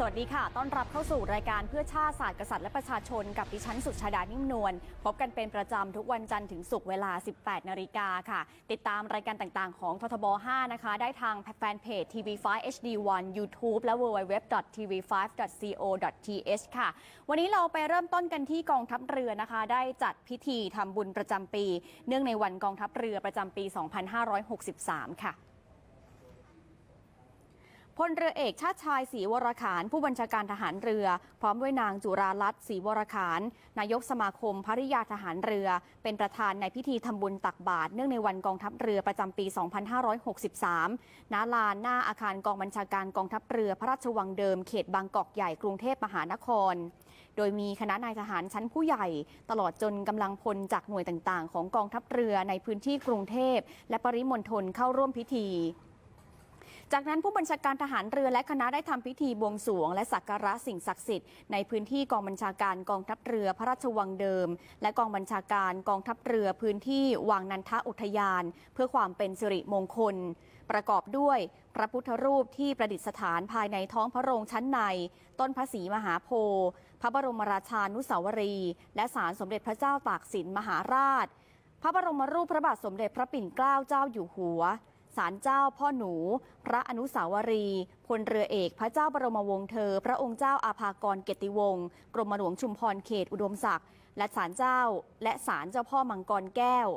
สวัสดีค่ะ ต้อนรับเข้าสู่รายการเพื่อชาติศาสตร์กษัตริย์และประชาชนกับดิฉันสุชาดานิ่มนวล พบกันเป็นประจำทุกวันจันทร์ถึงศุกร์เวลา 18 นาฬิกาค่ะ ติดตามรายการต่างๆ ของททบ 5 นะคะ ได้ทางแฟนเพจ TV5 HD1 YouTube และ www.tv5.co.th ค่ะ วันนี้เราไปเริ่มต้นกันที่กองทัพเรือนะคะ ได้จัดพิธีทำบุญประจำปี เนื่องในวันกองทัพเรือประจำปี 2563 ค่ะ พลเรือเอกชาติชายศรีวรขานผู้บัญชาการทหารเรือ พร้อมด้วยนางจุราลัตน์ศรีวรขานนายกสมาคมภริยาทหารเรือ เป็นประธานในพิธีทำบุญตักบาตรเนื่องในวันกองทัพเรือประจำปี 2563 ณ ลานหน้าอาคารกองบัญชาการกองทัพเรือพระราชวังเดิมเขตบางกอกใหญ่กรุงเทพมหานคร โดยมีคณะนายทหารชั้นผู้ใหญ่ ตลอดจนกำลังพลจากหน่วยต่างๆ ของกองทัพเรือในพื้นที่กรุงเทพและปริมณฑลเข้าร่วมพิธี จากนั้นผู้บัญชาการทหารเรือและคณะได้ทำพิธีบวงสรวง และสักการะสิ่งศักดิ์สิทธิ์ในพื้นที่กองบัญชาการกองทัพเรือพระราชวังเดิม และกองบัญชาการกองทัพเรือพื้นที่วังนันทอุทยาน เพื่อความเป็นสิริมงคล ประกอบด้วยพระพุทธรูปที่ประดิษฐานภายในท้องพระโรงชั้นใน ต้นพระศรีมหาโพธิ์พระบรมราชานุสาวรีย์และศาลสมเด็จพระเจ้าตากสินมหาราช พระบรมรูปพระบาทสมเด็จพระปิ่นเกล้าเจ้าอยู่หัว ศาลเจ้าพ่อหนู พระอนุสาวรีย์พลเรือเอกพระเจ้าบรมวงศ์เธอ พระองค์เจ้าอาภากรเกติวงศ์กรมหลวงชุมพรเขตอุดมศักดิ์และศาลเจ้า และศาลเจ้าพ่อมังกรแก้ว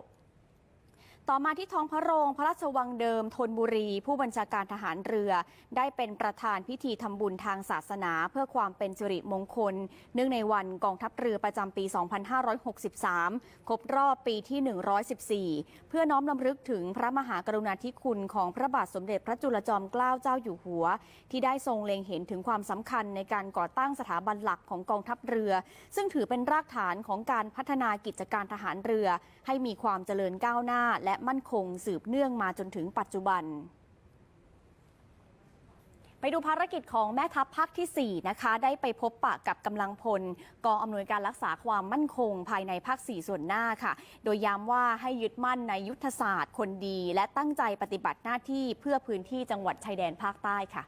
ต่อมาที่ท้องพระโรงพระราชวังเดิมธนบุรี ผู้บัญชาการทหารเรือ ได้เป็นประธานพิธีทำบุญทางศาสนา เพื่อความเป็นสิริมงคล เนื่องในวันกองทัพเรือประจำปี 2563 ครบรอบปีที่ 114 เพื่อน้อมรำลึกถึงพระมหากรุณาธิคุณของพระบาทสมเด็จพระจุลจอมเกล้าเจ้าอยู่หัว ที่ได้ทรงเล็งเห็นถึงความสำคัญในการก่อตั้งสถาบันหลักของกองทัพเรือ ซึ่งถือเป็นรากฐานของการพัฒนากิจการทหารเรือ ให้มีความเจริญก้าวหน้าและมั่นคงสืบเนื่องมาจนถึงปัจจุบัน ไปดูภารกิจของแม่ทัพภาคที่ 4 นะคะ ได้ไปพบปะกับกำลังพลกองอำนวยการรักษาความมั่นคงภายในภาค 4 ส่วนหน้าค่ะ โดยย้ำว่าให้ยึดมั่นในยุทธศาสตร์คนดี และตั้งใจปฏิบัติหน้าที่เพื่อพื้นที่จังหวัดชายแดนภาคใต้ค่ะ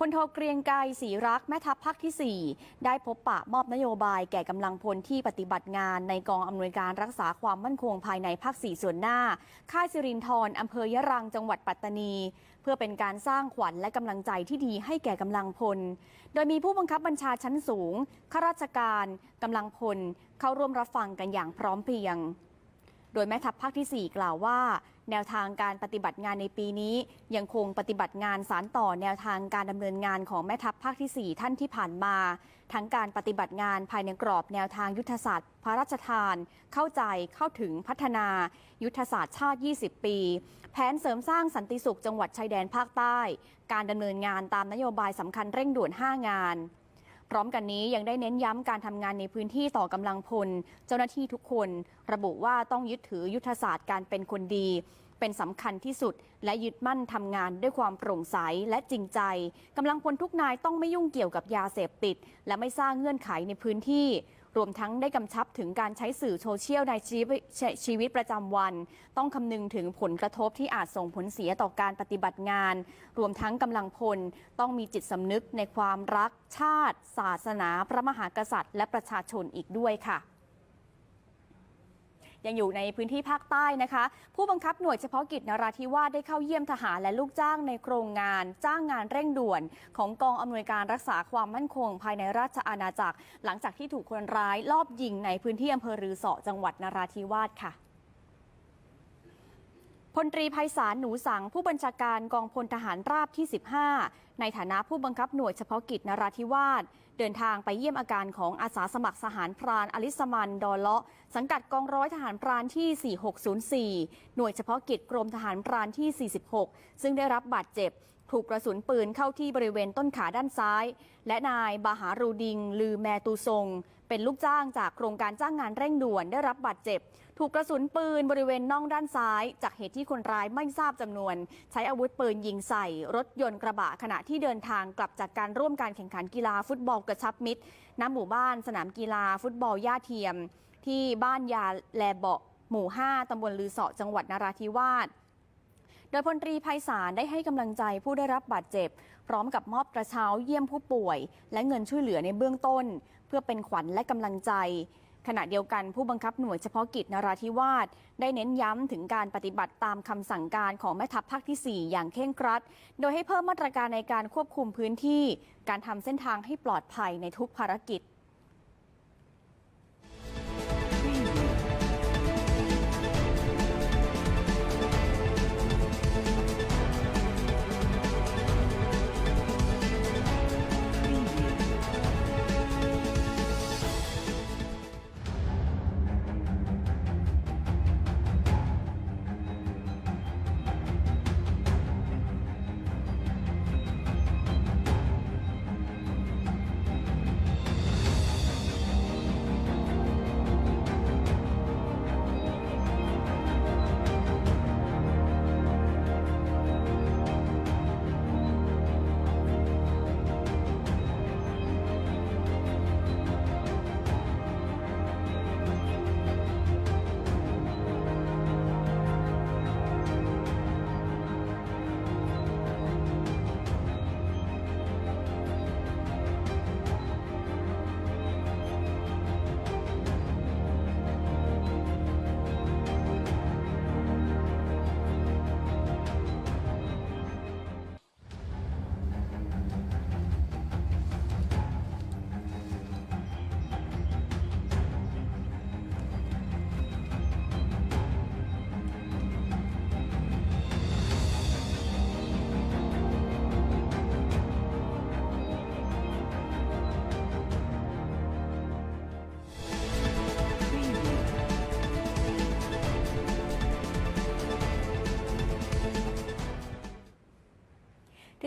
พลโทเกรียงไกรศรีรักแม่ทัพภาคที่ 4 ได้พบปะมอบนโยบายแก่กำลังพลที่ปฏิบัติงานในกองอำนวยการรักษาความมั่นคงภายในภาค 4 ส่วนหน้า ค่ายสิรินทรอำเภอยะรังจังหวัดปัตตานี เพื่อเป็นการสร้างขวัญและกำลังใจที่ดีให้แก่กำลังพล โดยมีผู้บังคับบัญชาชั้นสูงข้าราชการกำลังพลเข้าร่วมรับฟังกันอย่างพร้อมเพรียง โดยแม่ทัพภาคที่ 4 กล่าวว่า แนวทางการปฏิบัติงานในปีนี้ ยังคงปฏิบัติงานสารต่อแนวทางการดำเนินงานของแม่ทัพภาคที่ 4 ท่านที่ผ่านมา ทั้งการปฏิบัติงานภายในกรอบแนวทางยุทธศาสตร์พระราชทาน เข้าใจเข้าถึงพัฒนา ยุทธศาสตร์ชาติ 20 ปี แผนเสริมสร้างสันติสุขจังหวัดชายแดนภาคใต้ การดำเนินงานตามนโยบายสำคัญเร่งด่วน 5 งาน พร้อมกันนี้ยังได้เน้นย้ำการทำงานในพื้นที่ต่อกำลังพล เจ้าหน้าที่ทุกคน ระบุว่าต้องยึดถือยุทธศาสตร์การเป็นคนดี เป็นสำคัญที่สุด และยึดมั่นทำงานด้วยความโปร่งใสและจริงใจกำลังพลทุกนายต้องไม่ยุ่งเกี่ยวกับยาเสพติด และไม่สร้างเงื่อนไขในพื้นที่ รวมทั้งได้กำชับถึงการใช้สื่อโซเชียลในชีวิตชีวิตประจำวัน ต้องคำนึงถึงผลกระทบที่อาจส่งผลเสียต่อการปฏิบัติงาน รวมทั้งกำลังพล ต้องมีจิตสำนึกในความรักชาติ ศาสนา พระมหากษัตริย์ และประชาชนอีกด้วยค่ะ ยังอยู่ในพื้นที่ภาคใต้นะคะ ผู้บังคับหน่วยเฉพาะกิจนราธิวาสได้เข้าเยี่ยมทหารและลูกจ้างในโครงงาน จ้างงานเร่งด่วน ของกองอำนวยการรักษาความมั่นคง ภายในราชอาณาจักร หลังจากที่ถูกคนร้ายลอบยิงในพื้นที่อำเภอรือเสาะจังหวัดนราธิวาสค่ะพลตรีไพศาลหนูสังผู้บัญชาการกองพลทหารราบที่ 15 ในฐานะผู้บังคับหน่วยเฉพาะกิจนราธิวาส เดินทางไปเยี่ยมอาการของอาสาสมัครสหารพรานอลิสมันดอเลาะ สังกัดกองร้อยทหารพรานที่ 4604 หน่วยเฉพาะกิจกรมทหารพรานที่ 46 ซึ่งได้รับบาดเจ็บ ถูกกระสุนปืนเข้าที่บริเวณต้นขาด้านซ้าย และนายบาหารูดิง ลือแมตูทรง เป็นลูกจ้างจากโครงการจ้างงานเร่งด่วนได้รับบาดเจ็บ ถูกกระสุนปืนบริเวณน่องด้านซ้าย จากเหตุที่คนร้ายไม่ทราบจำนวน ใช้อาวุธปืนยิงใส่ รถยนต์กระบะขณะที่เดินทางกลับจากการร่วมการแข่งขันกีฬาฟุตบอลกระชับมิตรณหมู่บ้านสนามกีฬาฟุตบอลย่าเทียม ที่บ้านยาแลเบาะหมู่ 5ตำบลลือเสาะจังหวัดนราธิวาส ดยพลตรีไพศาลได้ให้กำลังใจผู้ได้รับบาดเจ็บ พร้อมกับมอบกระเช้าเยี่ยมผู้ป่วย และเงินช่วยเหลือในเบื้องต้น เพื่อเป็นขวัญและกำลังใจ ขณะเดียวกันผู้บังคับหน่วยเฉพาะกิจนราธิวาสได้เน้นย้ำถึงการปฏิบัติตามคำสั่งการของแม่ทัพภาคที่ 4 อย่างเคร่งครัด โดยให้เพิ่มมาตรการในการควบคุมพื้นที่ การทำเส้นทางให้ปลอดภัยในทุกภารกิจ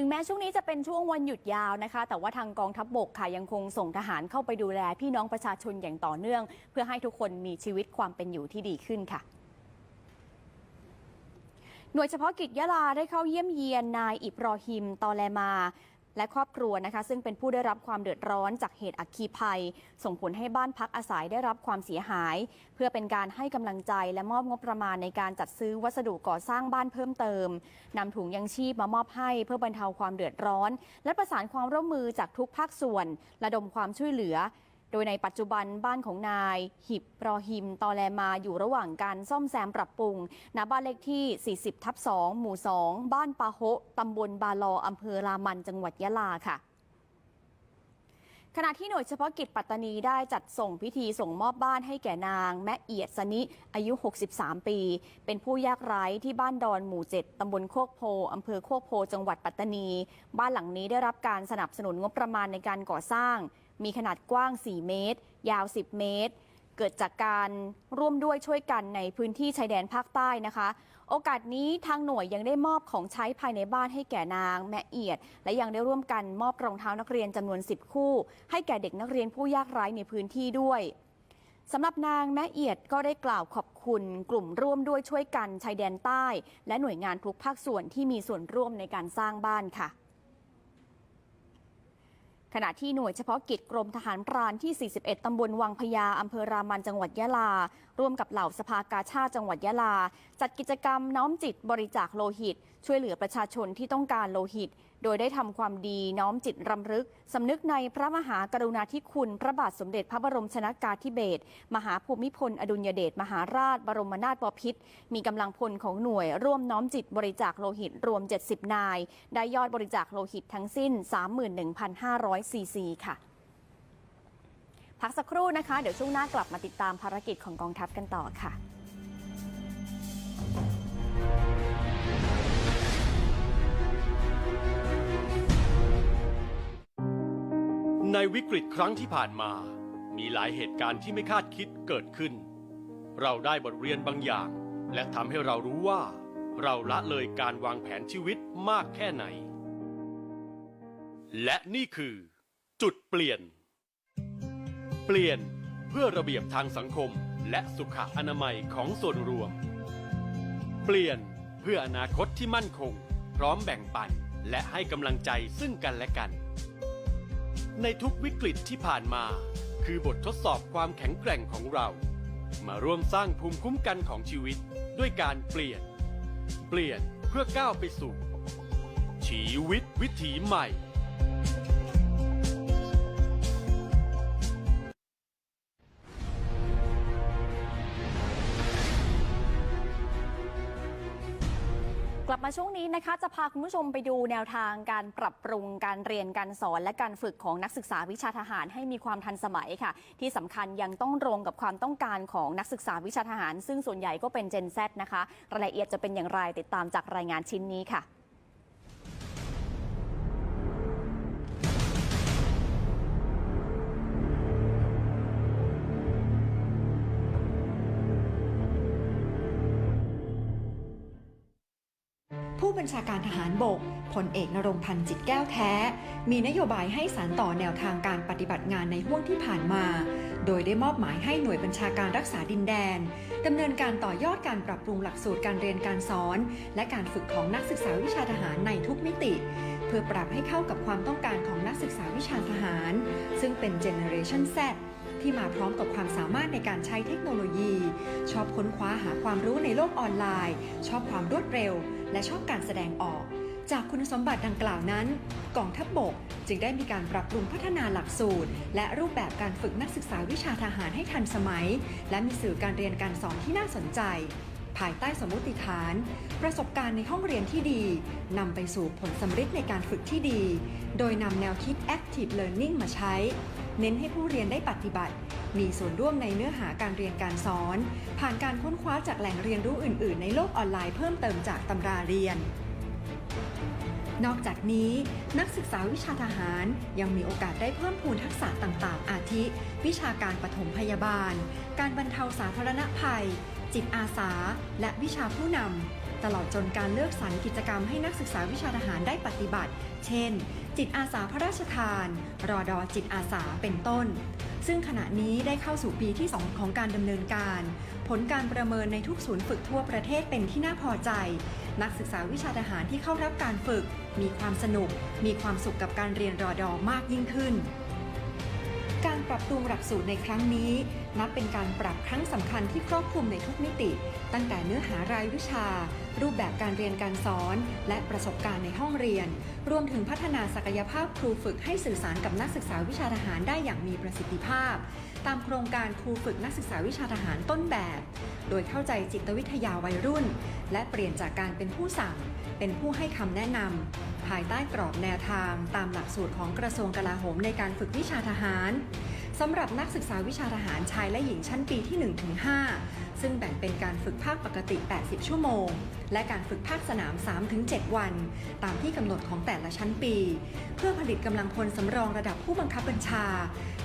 ถึงแม้ช่วงนี้จะเป็นช่วงวันหยุดยาวนะคะ แต่ว่าทางกองทัพบบกค่ะยังคงส่งทหารเข้าไปดูแลพี่น้องประชาชนอย่างต่อเนื่อง เพื่อให้ทุกคนมีชีวิตความเป็นอยู่ที่ดีขึ้นค่ะหน่วยเฉพาะกิจยะลาได้เข้าเยี่ยมเยียนนายอิบรอฮิม ตอแลมา และครอบครัวนะคะ ซึ่งเป็นผู้ได้รับความเดือดร้อนจากเหตุอัคคีภัย ส่งผลให้บ้านพักอาศัยได้รับความเสียหาย เพื่อเป็นการให้กำลังใจและมอบงบประมาณในการจัดซื้อวัสดุก่อสร้างบ้านเพิ่มเติมนำถุงยังชีพมามอบให้เพื่อบรรเทาความเดือดร้อน และประสานความร่วมมือจากทุกภาคส่วน ระดมความช่วยเหลือ โดยในปัจจุบันบ้านของนาย หิบรอฮิม ตอแลมาอยู่ระหว่างการซ่อมแซมปรับปรุงณบ้านเลขที่ 40 ทับ 2 หมู่ 2 บ้านปาโฮะตำบลบาลออำเภอรามันจังหวัดยะลาค่ะขณะที่หน่วยเฉพาะกิจปัตตานีได้จัดส่งพิธีส่งมอบบ้านให้แก่นาง แม่เอียดสนิ อายุ 63 ปี เป็นผู้ยากไร้ที่บ้านดอนหมู่ 7 ตำบลโคกโพอำเภอโคกโพ จังหวัดปัตตานี บ้านหลังนี้ได้รับการสนับสนุนงบประมาณในการก่อสร้าง มีขนาดกว้าง 4 เมตร ยาว 10 เมตร เกิดจากการร่วมด้วยช่วยกันในพื้นที่ชายแดนภาคใต้นะคะ โอกาสนี้ทางหน่วยยังได้มอบของใช้ภายในบ้านให้แก่นางแม่เอียด และยังได้ร่วมกันมอบรองเท้านักเรียนจำนวน 10 คู่ ให้แก่เด็กนักเรียนผู้ยากไร้ในพื้นที่ด้วยสำหรับนางแม่เอียดก็ได้กล่าวขอบคุณกลุ่มร่วมด้วยช่วยกันชายแดนใต้ และหน่วยงานทุกภาคส่วนที่มีส่วนร่วมในการสร้างบ้านค่ะ ขณะที่หน่วยเฉพาะกิจกรมทหารพรานที่ 41 ตำบลวังพญาอำเภอรามันจังหวัดยะลา ร่วมกับเหล่าสภากาชาติจังหวัดยะลา จัดกิจกรรมน้อมจิตบริจาคโลหิต ช่วยเหลือประชาชนที่ต้องการโลหิต โดยได้ทำความดีน้อมจิตรำลึกสำนึกในพระมหากรุณาธิคุณ พระบาทสมเด็จพระบรมชนากาธิเบศรมหาภูมิพล อดุลยเดชมหาราช บรมนาถบพิตรมีกำลังพลของหน่วยร่วมน้อมจิตบริจาคโลหิตรวม 70 นาย ได้ยอดบริจาคโลหิตทั้งสิ้น 31,500ซีซีค่ะ พักสักครู่นะคะ เดี๋ยวช่วงหน้ากลับมาติดตามภารกิจของกองทัพกันต่อค่ะ ในวิกฤตครั้งที่ผ่านมา มีหลายเหตุการณ์ที่ไม่คาดคิดเกิดขึ้น เราได้บทเรียนบางอย่าง และทำให้เรารู้ว่า เราละเลยการวางแผนชีวิตมากแค่ไหน และนี่คือ จุดเปลี่ยน เปลี่ยนเพื่อระเบียบทางสังคมและสุขอนามัยของส่วนรวม เปลี่ยนเพื่ออนาคตที่มั่นคง พร้อมแบ่งปันและให้กำลังใจซึ่งกันและกัน ในทุกวิกฤตที่ผ่านมา คือบททดสอบความแข็งแกร่งของเรา มาร่วมสร้างภูมิคุ้มกันของชีวิตด้วยการเปลี่ยน เปลี่ยนเพื่อก้าวไปสู่ชีวิตวิถีใหม่ มาช่วงนี้นะคะ จะพาคุณผู้ชมไปดูแนวทางการปรับปรุงการเรียนการสอนและการฝึกของนักศึกษาวิชาทหารให้มีความทันสมัยค่ะ ที่สำคัญยังต้องตรงกับความต้องการของนักศึกษาวิชาทหาร ซึ่งส่วนใหญ่ก็เป็น Gen Z นะคะ รายละเอียดจะเป็นอย่างไรติดตามจากรายงานชิ้นนี้ค่ะ บัญชาการทหารบกพลเอกนรงพันธ์จิตแก้วแท้ มีนโยบายให้สารต่อแนวทางการปฏิบัติงานในห่วงที่ผ่านมา โดยได้มอบหมายให้หน่วยบัญชาการรักษาดินแดนดำเนินการต่อยอดการปรับปรุงหลักสูตรการเรียนการสอน และการฝึกของนักศึกษาวิชาทหารในทุกมิติ เพื่อปรับให้เข้ากับความต้องการของนักศึกษาวิชาทหาร ซึ่งเป็น Generation Z ที่มาพร้อมกับความสามารถในการใช้เทคโนโลยี ชอบค้นคว้าหาความรู้ในโลกออนไลน์ ชอบความรวดเร็ว และชอบการแสดงออก จากคุณสมบัติดังกล่าวนั้น กองทัพบบกจึงได้มีการปรับปรุงพัฒนาหลักสูตร และรูปแบบการฝึกนักศึกษาวิชาทหารให้ทันสมัย และมีสื่อการเรียนการสอนที่น่าสนใจ ภายใต้สมมติฐาน ประสบการณ์ในห้องเรียนที่ดีนำไปสู่ผลสำเร็จในการฝึกที่ดี โดยนำแนวคิด Active Learning มาใช้เน้นให้ผู้เรียนได้ปฏิบัติ มีส่วนร่วมในเนื้อหาการเรียนการสอน ผ่านการค้นคว้าจากแหล่งเรียนรู้อื่น ๆ ในโลกออนไลน์เพิ่มเติมจากตำราเรียนนอกจากนี้นักศึกษาวิชาทหารยังมีโอกาสได้เพิ่มพูนทักษะต่างๆ อาทิ วิชาการปฐมพยาบาล การบรรเทาสาธารณภัย จิตอาสา และวิชาผู้นำ ตลอดจนการเลือกสรรกิจกรรมให้นักศึกษาวิชาทหารได้ปฏิบัติ เช่น จิตอาสาพระราชทาน รอดอจิตอาสาเป็นต้น ซึ่งขณะนี้ได้เข้าสู่ปีที่ 2 ของการดำเนินการ ผลการประเมินในทุกศูนย์ฝึกทั่วประเทศเป็นที่น่าพอใจ นักศึกษาวิชาทหารที่เข้ารับการฝึก มีความสนุก มีความสุขกับการเรียนรอดอมากยิ่งขึ้น ปรับปรุงหลักสูตรในครั้งนี้ นับเป็นการปรับครั้งสำคัญที่ครอบคลุมในทุกมิติ ตั้งแต่เนื้อหารายวิชา รูปแบบการเรียนการสอน และประสบการณ์ในห้องเรียน รวมถึงพัฒนาศักยภาพครูฝึกให้สื่อสารกับนักศึกษาวิชาทหารได้อย่างมีประสิทธิภาพ ตามโครงการครูฝึกนักศึกษาวิชาทหารต้นแบบ โดยเข้าใจจิตวิทยาวัยรุ่น และเปลี่ยนจากการเป็นผู้สั่ง เป็นผู้ให้คำแนะนำภายใต้กรอบแนวทางตามหลักสูตรของกระทรวงกลาโหมในการฝึกวิชาทหาร สำหรับนักศึกษาวิชาทหารชายและหญิงชั้นปีที่ 1-5 ซึ่งแบ่งเป็นการฝึกภาคปกติ 80 ชั่วโมง และการฝึกภาคสนาม 3-7 วัน ตามที่กำหนดของแต่ละชั้นปี เพื่อผลิตกำลังพลสำรองระดับผู้บังคับบัญชา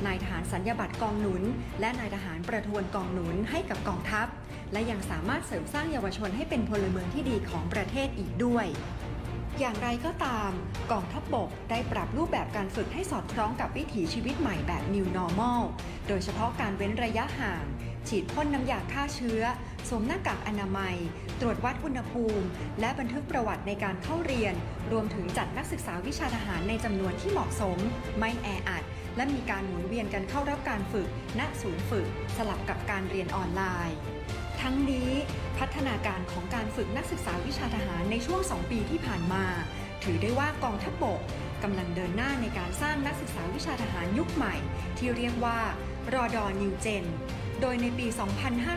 นายทหารสัญญาบัตรกองหนุน และนายทหารประทวนกองหนุนให้กับกองทัพ และยังสามารถเสริมสร้างเยาวชนให้เป็นพลเมืองที่ดีของประเทศอีกด้วย อย่างไรก็ตามกองทัพบบกได้ปรับรูปแบบการฝึกให้สอดคล้องกับวิถีชีวิตใหม่แบบ New Normal โดยเฉพาะการเว้นระยะห่าง ฉีดพ่นน้ำยาฆ่าเชื้อ สวมหน้ากากอนามัย ตรวจวัดอุณหภูมิ และบันทึกประวัติในการเข้าเรียน รวมถึงจัดนักศึกษาวิชาทหารในจำนวนที่เหมาะสม ไม่แออัด และมีการหมุนเวียนกันเข้ารับการฝึก ณ ศูนย์ฝึก สลับกับการเรียนออนไลน์ ทั้งนี้พัฒนาการของการฝึกนักศึกษาวิชาทหารในช่วง 2 ปีที่ผ่านมา ถือได้ว่ากองทัพบบกกำลังเดินหน้าในการสร้างนักศึกษาวิชาทหารยุคใหม่ ที่เรียกว่ารอดอนิวเจน โดยในปี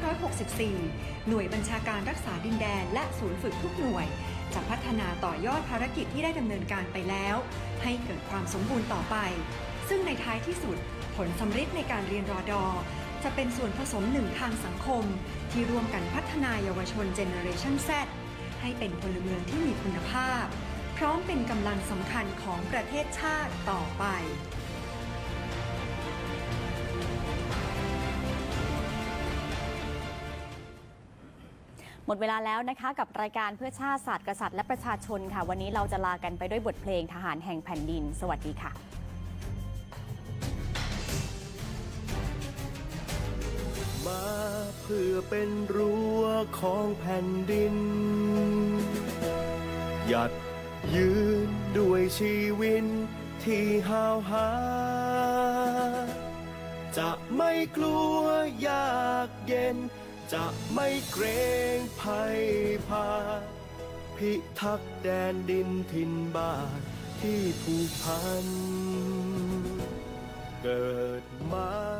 2564 หน่วยบัญชาการรักษาดินแดน และศูนย์ฝึกทุกหน่วย จะพัฒนาต่อยอดภารกิจที่ได้ดำเนินการไปแล้ว ให้เกิดความสมบูรณ์ต่อไป ซึ่งในท้ายที่สุดผลสำเร็จในการเรียนรอดอ จะเป็นส่วนผสมหนึ่งทางสังคม ที่ร่วมกันพัฒนาเยาวชนเจเนอเรชัน Z ให้เป็นพลเมืองที่มีคุณภาพ พร้อมเป็นกำลังสำคัญของประเทศชาติต่อไปหมดเวลาแล้วนะคะกับรายการเพื่อชาติศาสตร์กษัตริย์และประชาชนค่ะ วันนี้เราจะลากันไปด้วยบทเพลงทหารแห่งแผ่นดิน สวัสดีค่ะ มาเพื่อเป็นรั้วของแผ่นดิน หยัดยืนด้วยชีวิตที่หาวหา จะไม่กลัวยากเย็น จะไม่เกรงภัยพา พิทักษ์แดนดินถิ่นบ้านที่ผูกพัน เกิดมา